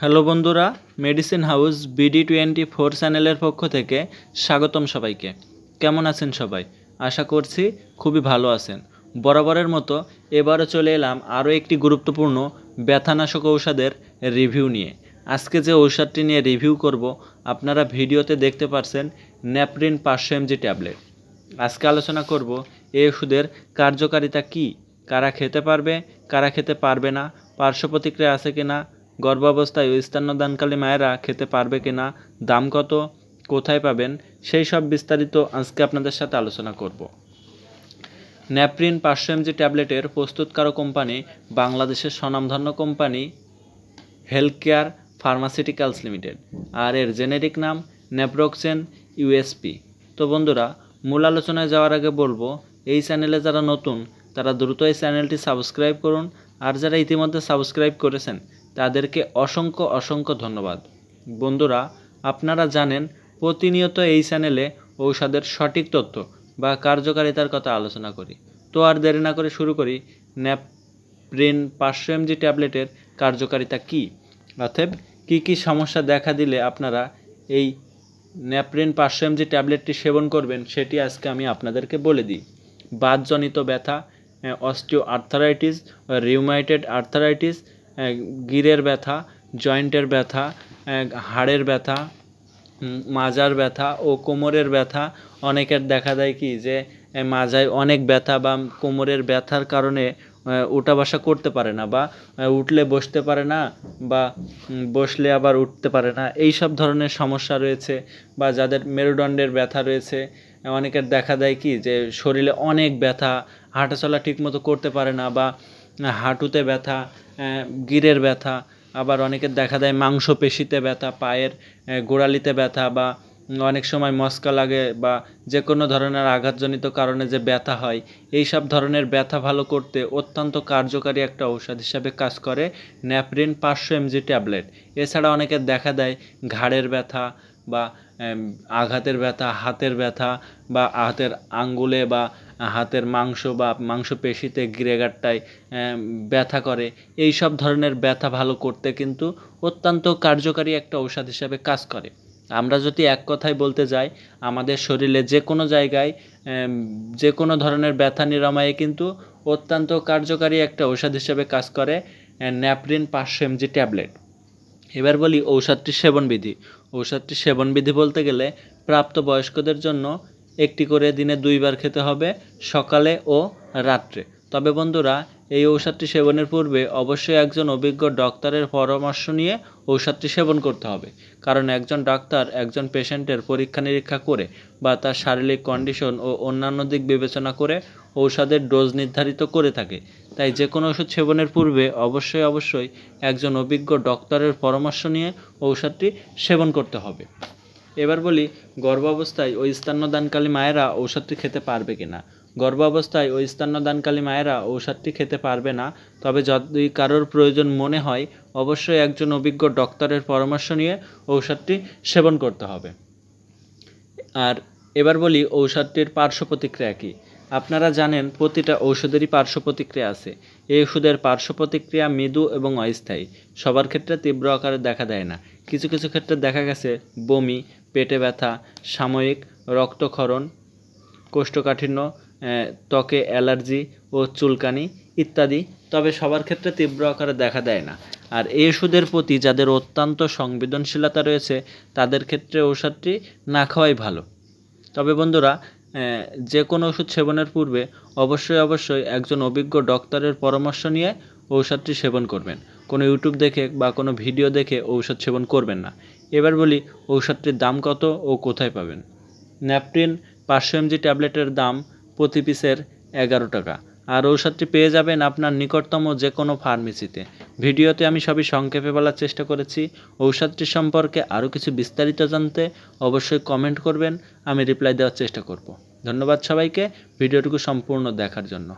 Hello বন্ধুরা medicine house BD twenty four চ্যানেলের পক্ষ থেকে স্বাগতম সবাইকে। কেমন আছেন সবাই? আশা করছি খুবই ভালো আছেন। বরাবরের মতো এবারও চলে এলাম আরও একটি গুরুত্বপূর্ণ ব্যথানাশক ঔষধের রিভিউ নিয়ে। আজকে যে ঔষধটি নিয়ে রিভিউ করব, আপনারা ভিডিওতে দেখতে পারছেন ন্যাপরিন পাঁচশো এমজি ট্যাবলেট। আজকে আলোচনা করব এই ওষুধের কার্যকারিতা কী, কারা খেতে পারবে, কারা খেতে পারবে না, পার্শ্ব প্রতিক্রিয়া আছে কিনা গর্ভাবস্থায় ও স্তন্যদানকালী মায়েরা খেতে পারবে কিনা দাম কত, কোথায় পাবেন, সেই সব বিস্তারিত আজকে আপনাদের সাথে আলোচনা করব। ন্যাপ্রিন পাঁচশো এমজি ট্যাবলেটের প্রস্তুতকারক কোম্পানি, বাংলাদেশের স্বনামধন্য company health care pharmaceuticals limited. আর এর জেনেরিক নাম নেপ্রোক্সেন ইউএসপি তো বন্ধুরা, মূল আলোচনায় যাওয়ার আগে বলব, এই চ্যানেলে যারা নতুন, তারা দ্রুত এই চ্যানেলটি সাবস্ক্রাইব করুন। আর যারা ইতিমধ্যে সাবস্ক্রাইব করেছেন তাদেরকে অসংখ্য অসংখ্য ধন্যবাদ। বন্ধুরা, আপনারা জানেন প্রতিনিয়ত এই চ্যানেলে ঔষধের সঠিক তথ্য বা কার্যকারিতার কথা আলোচনা করি। তো আর দেরি না করে শুরু করি, ন্যাপরিন পাঁচশো এমজি ট্যাবলেটের কার্যকারিতা কী? অতএব, কী কী সমস্যা দেখা দিলে আপনারা এই ন্যাপ্রিন পাঁচশো এমজি ট্যাবলেটটি সেবন করবেন সেটি আজকে আমি আপনাদেরকে বলে দিই। বাতজনিত ব্যথা অস্টিও আর্থারাইটিস রিউমাইটেড আর্থারাইটিস গিরের ব্যথা, জয়েন্টের ব্যথা হাড়ের ব্যথা মাজার ব্যথা ও কোমরের ব্যথা। অনেকের দেখা দেয় কি যে মাজায় অনেক ব্যথা বা কোমরের ব্যথার কারণে উঠা বসা করতে পারে না বা উঠলে বসতে পারে না বা বসলে আবার উঠতে পারে না। এই সব ধরনের সমস্যা রয়েছে বা যাদের মেরুদণ্ডের ব্যথা রয়েছে। অনেকের দেখা দেয় কি যে, শরীরে অনেক ব্যথা, হাঁটাচলা ঠিকমতো করতে পারে না বা হাঁটুতে ব্যথা গিরের ব্যথা, আবার অনেকের দেখা দেয় মাংসপেশিতে ব্যথা, পায়ের গোড়ালিতে ব্যথা বা অনেক সময় মস্কা লাগে বা যে কোনো ধরনের আঘাতজনিত কারণে যে ব্যথা হয় এই সব ধরনের ব্যথা ভালো করতে অত্যন্ত কার্যকারী একটা ঔষধ হিসাবে কাজ করে ন্যাপরিন পাঁচশো এমজি ট্যাবলেট। এছাড়া অনেকের দেখা দেয় ঘাড়ের ব্যথা বা আঘাতের ব্যথা, হাতের ব্যথা বা, হাতের আঙ্গুলে বা হাতের মাংস বা মাংসপেশিতে গিরেগারটায় ব্যথা করে। এই সব ধরনের ব্যথা ভালো করতে কিন্তু অত্যন্ত কার্যকারী একটা ঔষধ হিসাবে কাজ করে। আমরা যদি এক কথায় বলতে যাই, আমাদের শরীরে যে কোনো জায়গায় যে কোনো ধরনের ব্যথা নিরাময়ে কিন্তু অত্যন্ত কার্যকারী একটা ঔষধ হিসেবে কাজ করে ন্যাপরিন পাঁচশো এমজি ট্যাবলেট। এবার বলি ঔষধটির সেবনবিধি। ঔষধটির সেবনবিধি বলতে গেলে প্রাপ্তবয়স্কদের জন্য একটি করে দিনে দুইবার খেতে হবে সকালে ও রাত্রে। তবে বন্ধুরা, এই ঔষধটি সেবনের পূর্বে অবশ্যই একজন অভিজ্ঞ ডক্টরের পরামর্শ নিয়ে ঔষধটি সেবন করতে হবে। কারণ একজন ডাক্তার একজন পেশেন্টের পরীক্ষা নিরীক্ষা করে বা তার শারীরিক কন্ডিশন ও অন্যান্য দিক বিবেচনা করে ঔষধের ডোজ নির্ধারিত করে থাকে। তাই যে কোনো ওষুধ সেবনের পূর্বে অবশ্যই অবশ্যই একজন অভিজ্ঞ ডক্টরের পরামর্শ নিয়ে ঔষধটি সেবন করতে হবে। এবার বলি, গর্ভাবস্থায় ওই স্তন্যদানকালী মায়েরা ঔষধটি খেতে পারবে কিনা? গর্ভাবস্থায় ওই স্তন্যদানকালী মায়েরা ঔষধটি খেতে পারবে না, তবে যদি কারোর প্রয়োজন মনে হয়, অবশ্যই একজন অভিজ্ঞ ডক্টরের পরামর্শ নিয়ে ঔষধটি সেবন করতে হবে। আর এবার বলি, ঔষধটির পার্শ্ব প্রতিক্রিয়া কী? আপনারা জানেন, প্রতিটা ঔষধেরই পার্শ্ব প্রতিক্রিয়া আছে। এই ওষুধের পার্শ্ব প্রতিক্রিয়া মৃদু এবং অস্থায়ী। সবার ক্ষেত্রে তীব্র আকারে দেখা দেয় না। কিছু কিছু ক্ষেত্রে দেখা গেছে বমি পেটে ব্যথা, সাময়িক রক্তক্ষরণ, কোষ্ঠকাঠিন্য ত্বকে অ্যালার্জি ও চুলকানি ইত্যাদি। তবে সবার ক্ষেত্রে তীব্র আকারে দেখা দেয় না। আর এই ওষুধের প্রতি যাদের অত্যন্ত সংবেদনশীলতা রয়েছে, তাদের ক্ষেত্রে ওষুধটি না খাওয়াই ভালো। তবে বন্ধুরা যে কোনো ওষুধ সেবনের পূর্বে অবশ্যই অবশ্যই একজন অভিজ্ঞ ডক্টরের পরামর্শ নিয়ে ঔষধটি সেবন করবেন। কোনো ইউটিউব দেখে বা কোনো ভিডিও দেখে ঔষধ সেবন করবেন না। এবার বলি, ঔষধটির দাম কত ও কোথায় পাবেন? ন্যাপটিন পাঁচশো এমজি ট্যাবলেটের দাম প্রতি পিসের এগারো টাকা। আর ঔষধটি পেয়ে যাবেন আপনার নিকটতম যে কোনো ফার্মেসিতে। ভিডিওতে আমি সবই সংক্ষেপে বলার চেষ্টা করেছি। ঔষধটি সম্পর্কে আরও কিছু বিস্তারিত জানতে অবশ্যই কমেন্ট করবেন। আমি রিপ্লাই দেওয়ার চেষ্টা করব। ধন্যবাদ সবাইকে। ভিডিওটুকু সম্পূর্ণ দেখার জন্য।